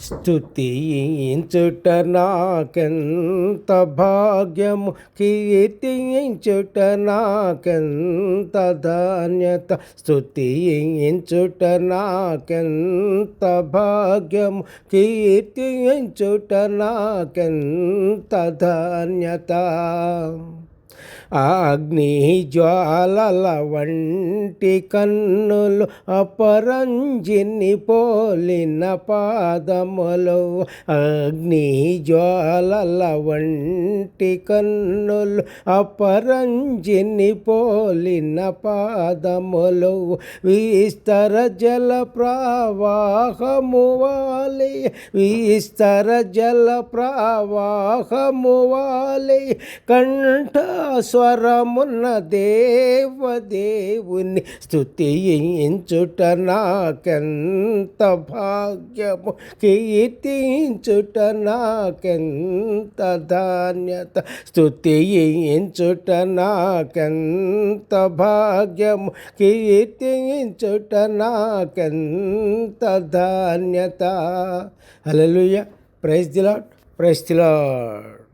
స్థుతించుట నాకెంత భాగ్యము? కీర్తించుట నాకెంత ధాన్యత? స్థుతించుట నాకెంత భాగ్యము? కీర్తించుట నాకెంత ధాన్యత? అగ్ని జ్వాలల వంటి కన్నులు అపరంజిని పోలిన పాదములు. అగ్ని జ్వాలల వంటి కన్నులు అపరంజిని పోలిన పాదములు. విస్తర జల ప్రవాహము వాలి విస్తర జల ప్రవాహము వాలి. కంఠ స్వరమున్న దేవదేవుని స్థుతించుట నాకెంత భాగ్యము? కీర్తించుట నాకెంత ధాన్యత? స్థుతించుట నాకెంత భాగ్యము? కీర్తించుట నాకెంత ధాన్యత? హల్లెలూయా. Praise దిలాడ్ praise దిలాడ్